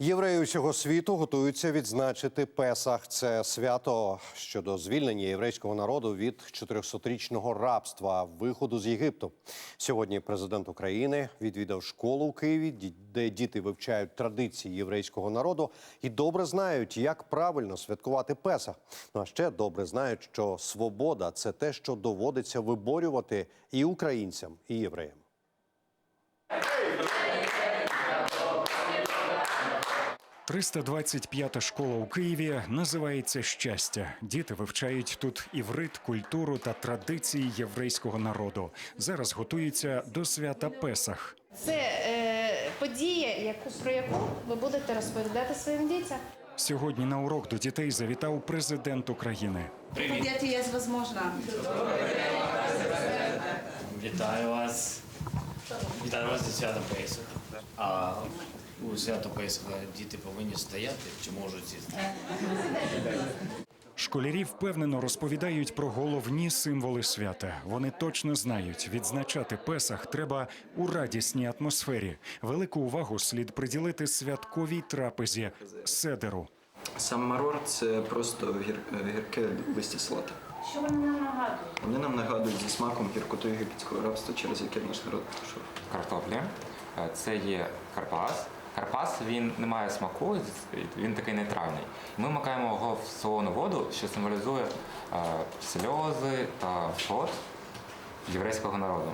Євреї усього світу готуються відзначити Песах. Це свято щодо звільнення єврейського народу від 400-річного рабства, виходу з Єгипту. Сьогодні президент України відвідав школу у Києві, де діти вивчають традиції єврейського народу і добре знають, як правильно святкувати Песах. Ну а ще добре знають, що свобода це те, що доводиться виборювати і українцям, і євреям. – 325-та школа у Києві називається Щастя. Діти вивчають тут іврит, культуру та традиції єврейського народу. Зараз готуються до свята Песах. Це е, подія, яку про яку ви будете розповідати своїм дітям. Сьогодні на урок до дітей завітав президент України. Подяти є возможно. Вітаю вас. Вітаю вас зі святом Песах. У свято Песаха діти повинні стояти чи можуть сісти? Школярі впевнено розповідають про головні символи свята. Вони точно знають, відзначати Песах треба у радісній атмосфері. Велику увагу слід приділити святковій трапезі седеру. Сам марор це просто гір- гірке листя салата. Що вони нам нагадують? Вони нам нагадують зі смаком гіркоту єгипетського рабства, через яке наш народ пройшов. картоплі. Е, Це є карпас. Карпас він не має смаку, він такий нейтральний. Ми макаємо його в солону воду, що символізує е, сльози та пот єврейського народу.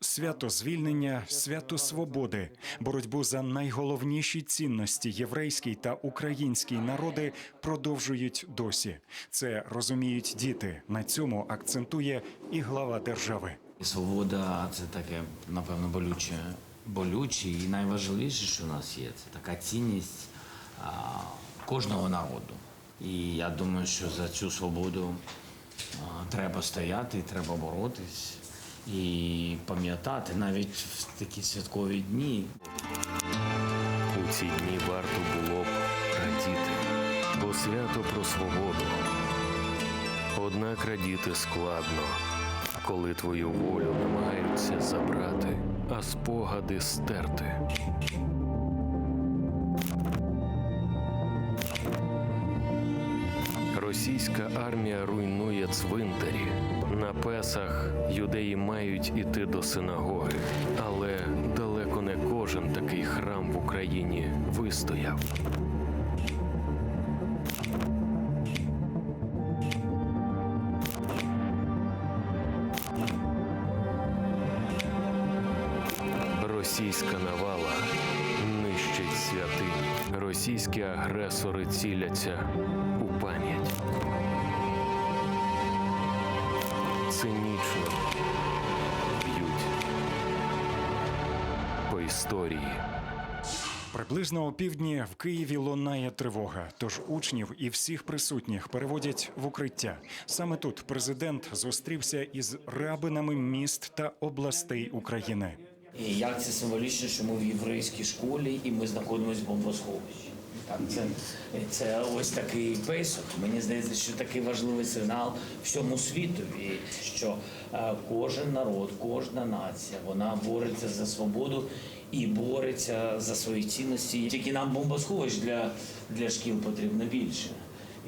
Свято звільнення, свято свободи, боротьбу за найголовніші цінності єврейський та український народи продовжують досі. Це розуміють діти. На цьому акцентує і глава держави. Свобода це таке, напевно, болюче. Болюче і найважливіше, що у нас є, це така цінність а, кожного народу. І я думаю, що за цю свободу а, треба стояти, треба боротись і пам'ятати навіть в такі святкові дні. У ці дні варто було б радіти, бо свято про свободу. Однак радіти складно, коли твою волю намагаються забрати, а спогади стерти. Російська армія руйнує цвинтарі. На Песах юдеї мають іти до синагоги, але далеко не кожен такий храм в Україні вистояв. Російська навала нищить святині. Російські агресори ціляться у пам'ять. Цинічно б'ють по історії. Приблизно о півдні в Києві лунає тривога. Тож учнів і всіх присутніх переводять в укриття. Саме тут президент зустрівся із рабинами міст та областей України. І як це символічно, що ми в єврейській школі і ми знаходимося в бомбосховищі. Так, це, це ось такий пейсок. Мені здається, що такий важливий сигнал всьому світові, що е, кожен народ, кожна нація, вона бореться за свободу і бореться за свої цінності. Тільки нам бомбосховищ для, для шкіл потрібно більше.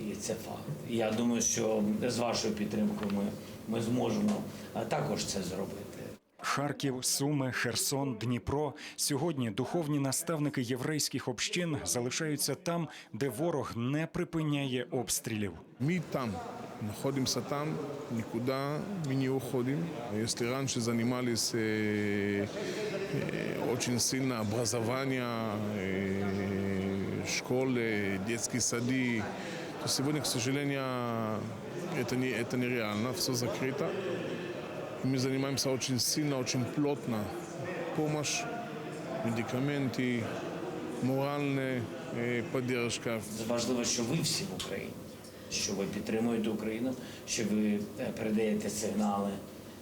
І це факт. Я думаю, що з вашою підтримкою ми, ми зможемо е, також це зробити. Харків, Суми, Херсон, Дніпро. Сьогодні духовні наставники єврейських общин залишаються там, де ворог не припиняє обстрілів. Мы там, находимся там, никуда мы не уходим. Если раньше занимались э, э, очень сильно образование, э, школы, детские сады, то сегодня, к сожалению, это, не, это нереально, все закрыто. И мы занимаемся очень сильно, очень плотно. Помощь, медикаменты, моральная э, поддержка. Важливо, що ви всі в Україні, що ви підтримуєте Україну, що ви е, передаєте сигнали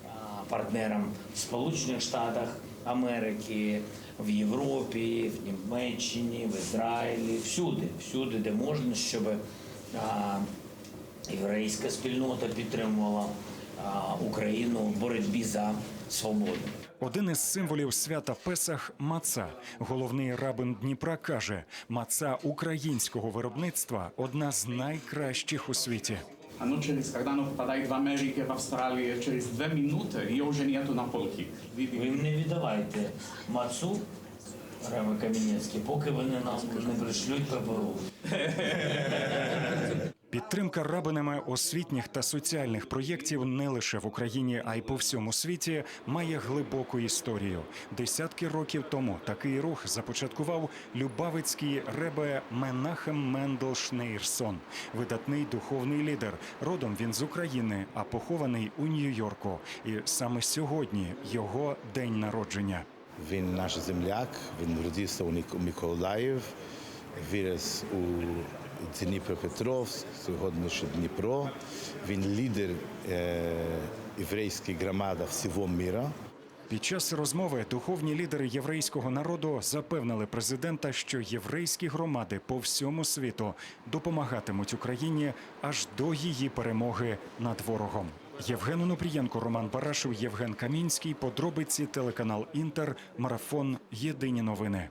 а, партнерам в Сполучених Штатах Америки, в Європі, в Німеччині, в Ізраїлі, всюди, всюди, де можна, щоб а, єврейська спільнота підтримувала а, Україну в боротьбі за свободу. Один із символів свята Песах маца. Головний рабин Дніпра каже: маца українського виробництва одна з найкращих у світі. Оно через, когда оно попадает в Америке, в Австралии, через две минуты ее уже нету на полке. Ви не віддавайте мацу Реми Камінецький, поки вони нам не пришлють ППО. Підтримка рабинами освітніх та соціальних проєктів не лише в Україні, а й по всьому світі має глибоку історію. Десятки років тому такий рух започаткував Любавицький ребе Менахем Мендел Шнейрсон, видатний духовний лідер. Родом він з України, а похований у Нью-Йорку. І саме сьогодні його день народження. Він наш земляк, він родився у Мик- Миколаїв, виріс у Дніпропетровськ, сьогоднішнє Дніпро. Він лідер е, єврейської громади всього міра. Під час розмови духовні лідери єврейського народу запевнили президента, що єврейські громади по всьому світу допомагатимуть Україні аж до її перемоги над ворогом. Євген Онопрієнко, Роман Барашев, Євген Камінський. Подробиці телеканал Інтер. Марафон. Єдині новини.